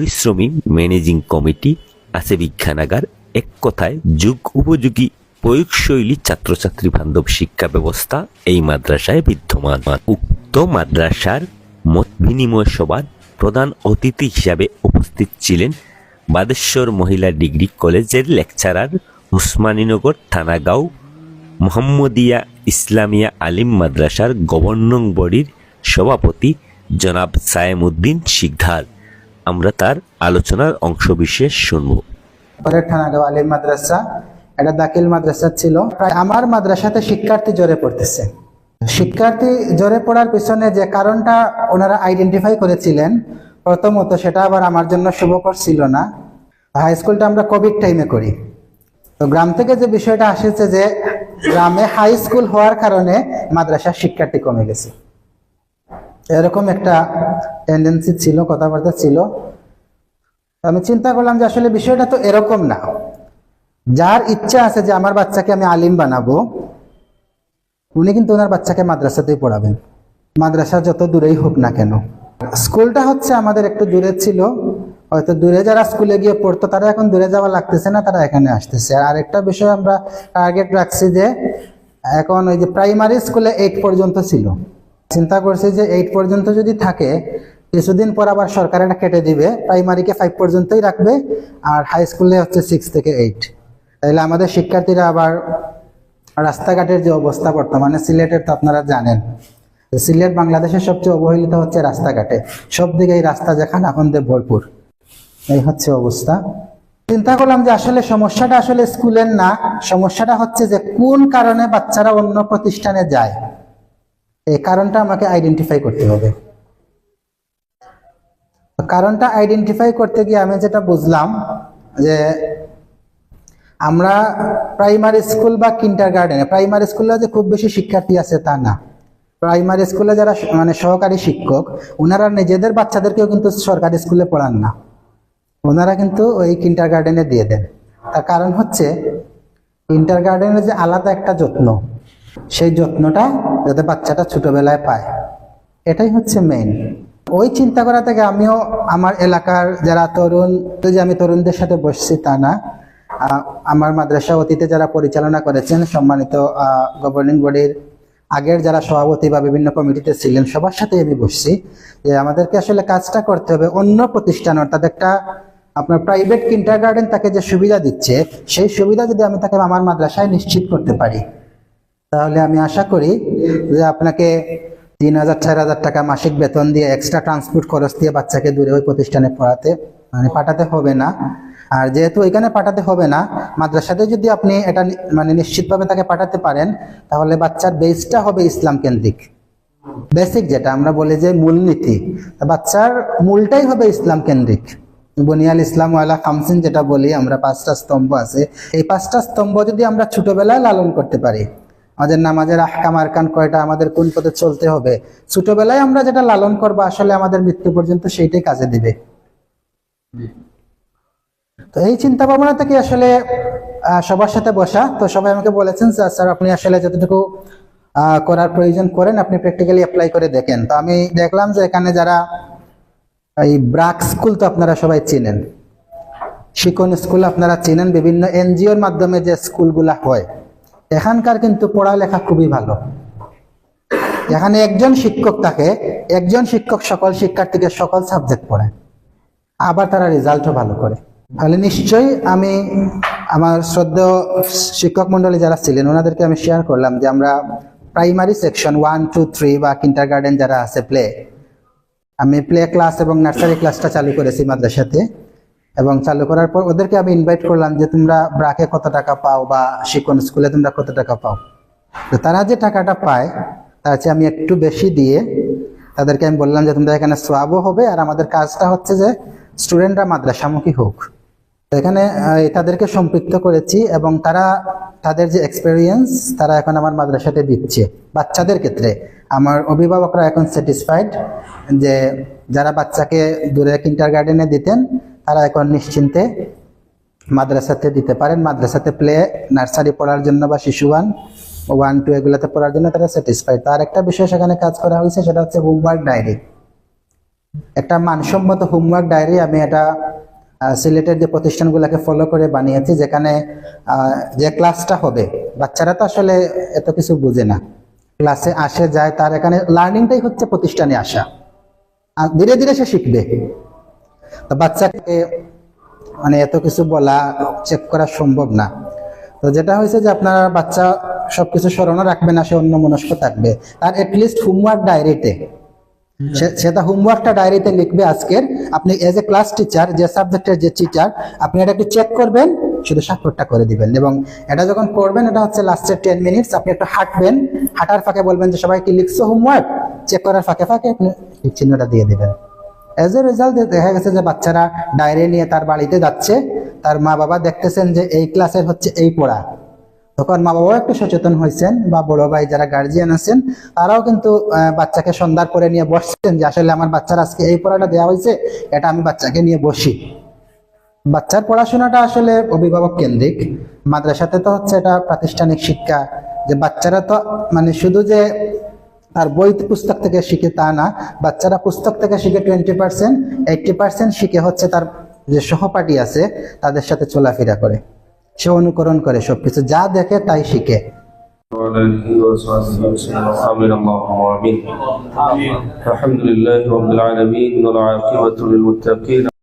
পরিশ্রমী managing committee আছে বিজ্ঞানাগার। এক কথায়, যুগ উপযোগী প্রয়োগশৈলী ছাত্রছাত্রী বান্ধব শিক্ষা ব্যবস্থা এই মাদ্রাসায় বিদ্যমান। উক্ত মাদ্রাসার মত বিনিময় সভার প্রধান অতিথি হিসাবে উপস্থিত ছিলেন বাদেশ্বর মহিলা ডিগ্রি কলেজের লেকচারার উসমানীনগর থানাগাঁও মোহাম্মদিয়া ইসলামিয়া আলিম মাদ্রাসার গভর্নং বডির সভাপতি জনাব সায়েমউদ্দিন শিকদার। আমরা তার আলোচনার অংশবিশেষ শুনব। ঠানাগাঁও আলিম মাদ্রাসা। এটা দাখিল মাদ্রাসা ছিল। প্রায় আমার মাদ্রাসাতে শিক্ষার্থী জোরে পড়তেছে। শিক্ষার্থী জোরে পড়ার পিছনে যে কারণটা ওনারা আইডেন্টিফাই করেছিলেন, প্রথমত সেটা আবার আমার জন্য শুভকর ছিল না। হাই স্কুলটা আমরা কোভিড টাইমে করি। তো গ্রাম থেকে যে বিষয়টা আসেছে যে গ্রামে হাই স্কুল হওয়ার কারণে মাদ্রাসার শিক্ষার্থী কমে গেছে। এরকম একটা টেন্ডেন্সি ছিল, কথাবার্তা ছিল। আমি চিন্তা করলাম যে আসলে বিষয়টা তো এরকম না। যার ইচ্ছা আছে যে আমার বাচ্চাকে আমি আলিম বানাবো, উনি কিন্তু ওনার বাচ্চাকে মাদ্রাসাতেই পড়াবেন। মাদ্রাসা যত দূরেই হোক না কেন। স্কুলটা হচ্ছে আমাদের একটু দূরে ছিল। হয়তো দূরে যারা স্কুলে গিয়ে পড়তো, তারা এখন দূরে যাওয়া লাগতেছে না, তারা এখানে আসতেছে। আর আরেকটা বিষয় আমরা টার্গেট রাখছি যে, এখন ওই যে প্রাইমারি স্কুলে এইট পর্যন্ত ছিল। চিন্তা করছি যে এইট পর্যন্ত যদি থাকে, কিছুদিন পর আবার সরকার এটা কেটে দিবে প্রাইমারিকে ফাইভ পর্যন্তই রাখবে, আর হাই স্কুলে হচ্ছে সিক্স থেকে এইট তাহলে আমাদের শিক্ষার্থীরা আবার রাস্তাঘাটের যে অবস্থা বর্তমানে, সিলেটের তো আপনারা জানেন, সিলেট বাংলাদেশের সবচেয়ে অবহেলিত হচ্ছে রাস্তাঘাটে। সব দিকে এই রাস্তা যেখানে, এখন দিয়ে ভরপুর। এই হচ্ছে অবস্থা। চিন্তা করলাম যে আসলে সমস্যাটা আসলে স্কুলের না, সমস্যাটা হচ্ছে যে কোন কারণে বাচ্চারা অন্য প্রতিষ্ঠানে যায়? এই কারণটা আমাকে আইডেন্টিফাই করতে হবে। কারণটা আইডেন্টিফাই করতে গিয়ে আমি যেটা বুঝলাম যে আমরা প্রাইমারি স্কুল বা কিন্টার গার্ডেনে প্রাইমারি স্কুলে যে খুব বেশি শিক্ষার্থী আছে তা না। প্রাইমারি স্কুলে যারা মানে সহকারী শিক্ষক, ওনারা নিজেদের বাচ্চাদেরকেও কিন্তু সরকারি স্কুলে পড়ান না। ওনারা কিন্তু ওই কিন্টার গার্ডেনে দিয়ে দেন। তার কারণ হচ্ছে কিন্টার গার্ডেনের যে আলাদা একটা যত্ন সেই যত্নটা যাতে বাচ্চাটা ছোটবেলায় পায়। এটাই হচ্ছে মেইন ওই চিন্তা করা থেকে আমিও আমার এলাকার যারা তরুণ যে আমি তরুণদের সাথে বসছি তা না। আমার মাদ্রাসা অতীতে যারা পরিচালনা করেছেন, সম্মানিত গভর্নিং বডির আগের যারা সভাপতি বা বিভিন্ন কমিটিতে ছিলেন, সবার সাথে আমি বসছি যে আমাদেরকে আসলে কাজটা করতে হবে অন্য প্রতিষ্ঠান, অর্থাৎ একটা আপনার প্রাইভেট কিন্টার গার্ডেন তাকে যে সুবিধা দিচ্ছে, সেই সুবিধা যদি আমি তাকে আমার মাদ্রাসায় নিশ্চিত করতে পারি তাহলে আমি আশা করি যে আপনাকে তিন হাজার, চার হাজার টাকা মাসিক বেতন দিয়ে এক্সট্রা ট্রান্সপোর্ট খরচ দিয়ে বাচ্চাকে দূরে ওই প্রতিষ্ঠানে পড়াতে মানে পাঠাতে হবে না। আর যেহেতু এখানে পাঠাতে হবে না মাদ্রাসাতে যদি আপনি এটা মানে নিশ্চিতভাবে তাকে পাঠাতে পারেন, তাহলে বাচ্চার বেসটা হবে ইসলাম কেন্দ্রিক। বেসিক যেটা, আমরা বলি যে মূলনীতি। বাচ্চার মূলটাই হবে ইসলাম কেন্দ্রিক। বনিয়াল ইসলাম ওয়ালা খামসিন যেটা বলি, আমরা পাঁচটা স্তম্ভ আছে। এই পাঁচটা স্তম্ভ যদি আমরা ছোটবেলায় লালন করতে পারি আমাদের নামাজের আহকাম আরকান কয়টা আমাদের কোন পথে চলতে হবে? ছোটবেলায় আমরা যেটা লালন করব, আসলে আমাদের মৃত্যু পর্যন্ত সেইটাই কাজে দিবে। তো এই চিন্তা ভাবনা থেকে আসলে সবার সাথে বসা। তো সবাই আমাকে বলেছেন, স্যার স্যার, আপনি আসলে যতটুকু করার প্রয়োজন করেন, আপনি প্র্যাকটিক্যালি অ্যাপ্লাই করে দেখেন। তো আমি দেখলাম যে এখানে যারা, এই ব্রাক স্কুল তো আপনারা সবাই চেনেন। শিকন স্কুল আপনারা চেনেন। বিভিন্ন এনজিওর মাধ্যমে যে স্কুলগুলা হয়। এখানকার কিন্তু পড়ালেখা খুবই ভালো। এখানে একজন শিক্ষক থাকে, একজন শিক্ষক সকল শিক্ষার্থীকে সকল সাবজেক্ট পড়ায়। আবার তারা রেজাল্টও ভালো করে। তাহলে নিশ্চয়ই আমি আমার শ্রদ্ধেয় শিক্ষক মন্ডলী যারা ছিলেন, ওনাদেরকে আমি শেয়ার করলাম যে আমরা primary section one two three বা কিন্টার গার্ডেন যারা আছে প্লে আমি প্লে ক্লাস এবং নার্সারি ক্লাসটা চালু করেছি মাদ্রাসাতে। এবং চালু করার পর ওদেরকে আমি ইনভাইট করলাম যে তোমরা ব্রাকে কত টাকা পাও বা শিকন স্কুলে তোমরা কত টাকা পাও। তো তারা যে টাকাটা পায় তার চেয়ে আমি একটু বেশি দিয়ে তাদেরকে আমি বললাম যে তোমরা এখানে সোয়াবও হবে আর আমাদের কাজটা হচ্ছে যে স্টুডেন্টরা মাদ্রাসামুখী হোক। এখানে তাদেরকে সম্পৃক্ত করেছি এবং তারা, তাদের যে এক্সপেরিয়েন্স তারা এখন আমার মাদ্রাসাতে দিচ্ছে। বাচ্চাদের ক্ষেত্রে। আমার অভিভাবকরা এখন স্যাটিসফাইড যে যারা বাচ্চাকে দূরে কিন্টার গার্ডেনে দিতেন তারা এখন নিশ্চিন্তে মাদ্রাসাতে দিতে পারেন। মাদ্রাসাতে প্লে নার্সারি পড়ার জন্য বা শিশু ওয়ান ওয়ান টু এগুলোতে পড়ার জন্য তারা স্যাটিসফাইড তার একটা বিষয় সেখানে কাজ করা হয়েছে, সেটা হচ্ছে হোমওয়ার্ক ডায়েরি একটা মানসম্মত হোমওয়ার্ক ডায়েরি আমি এটা সিলেটের যে প্রতিষ্ঠানগুলোকে ফলো করে বানিয়েছি, যেখানে যে ক্লাসটা হবে, বাচ্চারা তো আসলে এত কিছু বুঝে না। ক্লাসে আসে, যায়, তার এখানে লার্নিংটাই হচ্ছে প্রতিষ্ঠানে আসা। ধীরে ধীরে সে শিখবে। তো বাচ্চাকে মানে এত কিছু বলা চেক করা সম্ভব না। তো যেটা হয়েছে যে আপনার বাচ্চা সবকিছু স্মরণও রাখবে না, সে অন্য মনস্ক থাকবে। আর এটলিস্ট হোমওয়ার্ক ডায়েরিতে সেটা হোমওয়ার্কটা ডায়েরিতে লিখবে আজকের। আপনি এজ এ ক্লাস টিচার যে সাবজেক্টের যে টিচার আপনি এটা একটু চেক করবেন, শুধু স্বাক্ষরটা করে দিবেন। এবং এটা যখন করবেন এটা হচ্ছে লাস্টের টেন মিনিটস আপনি একটু হাঁটবেন, হাঁটার ফাঁকে বলবেন যে, সবাই কি লিখছো হোমওয়ার্ক চেক করার ফাঁকে ফাঁকে আপনি চিহ্নটা দিয়ে দিবেন। এজ এ রেজাল্ট দেখা গেছে যে বাচ্চারা ডায়েরি নিয়ে তার বাড়িতে যাচ্ছে। তার মা বাবা দেখতেছেন যে এই ক্লাসের হচ্ছে এই পড়া। তখন মা বাবাও একটু সচেতন হয়েছেন বা বড় ভাই যারা গার্জিয়ান আছেন, তারাও কিন্তু বাচ্চাকে সন্ধ্যার পরে নিয়ে বসছেন যে আসলে আমার বাচ্চার আজকে এই পড়াটা দেওয়া হয়েছে, এটা আমি বাচ্চাকে নিয়ে বসি। বাচ্চার পড়াশোনাটা আসলে অভিভাবক কেন্দ্রিক। মাদ্রাসাতে তো হচ্ছে এটা প্রাতিষ্ঠানিক শিক্ষা। যে বাচ্চারা তো মানে শুধু যে তার বই পুস্তক থেকে শিখে তা না বাচ্চারা পুস্তক থেকে শিখে টোয়েন্টি পার্সেন্ট এইটটি পার্সেন্ট শিখে হচ্ছে তার যে সহপাঠী আছে তাদের সাথে চলাফেরা করে সে অনুকরণ করে সবকিছু যা দেখে তাই শিখে وعلى آله وصحبه وسلم آمين اللهم آمين الحمد لله رب العالمين والعاقبة للمتقين